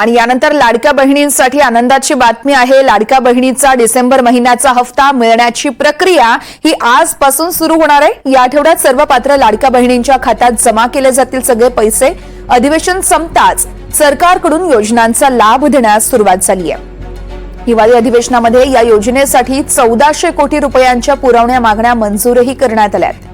आणि यानंतर लाडक्या बहिणींसाठी आनंदाची बातमी आहे. लाडक्या बहिणीचा डिसेंबर महिन्याचा हप्ता मिळण्याची प्रक्रिया ही आजपासून सुरू होणार आहे. या आठवड्यात सर्व पात्र लाडक्या बहिणींच्या खात्यात जमा केले जातील सगळे पैसे. अधिवेशन संपताच सरकारकडून योजनांचा लाभ देण्यास सुरुवात झाली आहे. हिवाळी अधिवेशनामध्ये या योजनेसाठी चौदाशे कोटी रुपयांच्या पुरवण्या मागण्या मंजूरही करण्यात आल्या आहेत.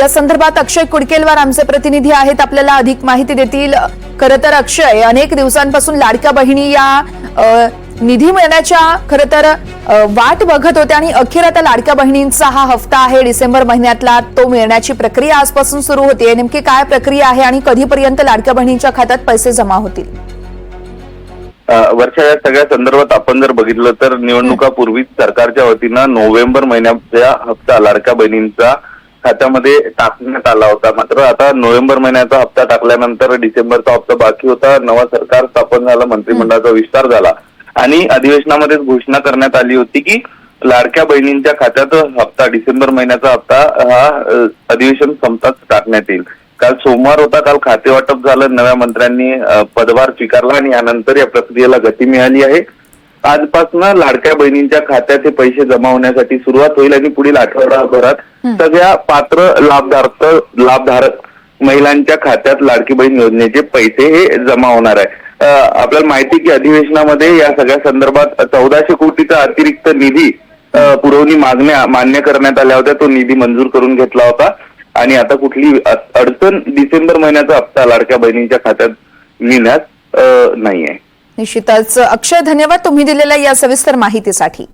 या संदर्भात अक्षय कुडकेलवार आमचे प्रतिनिधी आहेत आपल्याला अधिक माहिती देतील. खरं तर अक्षय अनेक दिवसांपासून लाडक्या बहिणी या निधी मिळण्याच्या खरं तर वाट बघत होत्या आणि अखेर आता लाडक्या बहिणींचा हा हप्ता आहे. डिसेंबर महिन्यातला तो मिळण्याची प्रक्रिया आजपासून सुरू होते. नेमकी काय प्रक्रिया आहे आणि कधीपर्यंत लाडक्या बहिणींच्या खात्यात पैसे जमा होतील? वर्षा या सगळ्या संदर्भात आपण जर बघितलं तर निवडणुकापूर्वीच सरकारच्या वतीनं नोव्हेंबर महिन्याचा हप्ता लाडक्या बहिणींचा खात्यामध्ये टाकण्यात आला होता. मात्र आता नोव्हेंबर महिन्याचा हप्ता टाकल्यानंतर डिसेंबरचा हप्ता बाकी होता. नवा सरकार स्थापन झालं मंत्रिमंडळाचा विस्तार झाला. आणि अधिवेशनामध्ये घोषणा करण्यात आली होती की लाडक्या बहिणींच्या खात्यात हप्ता डिसेंबर महिन्याचा हप्ता हा अधिवेशन संपताच टाकण्यात येईल. काल सोमवार होता काल खाते वाटप झालं. नव्या मंत्र्यांनी पदभार स्वीकारला आणि यानंतर या प्रक्रियेला गती मिळाली आहे. आजपासून लाडक्या बहिणींच्या खात्यात हे पैसे जमा होण्यासाठी सुरुवात होईल आणि पुढील आठवडाभरात सगळ्या पात्र लाभधारक लाभधारक महिलांच्या खात्यात लाडकी बहीण योजनेचे पैसे हे जमा होणार आहे. आपल्याला माहिती आहे की अधिवेशनामध्ये या सगळ्या संदर्भात चौदाशे कोटीचा अतिरिक्त निधी पुरवणी मागण्या मान्य करण्यात आल्या होत्या. तो निधी मंजूर करून घेतला होता. आणि आता कुठली अडचण डिसेंबर महिन्याचा हप्ता लाडक्या बहिणींच्या खात्यात मिळण्यास अ, नाहीये. निश्चितच अक्षय धन्यवाद तुम्ही दिलेल्या या सविस्तर माहितीसाठी.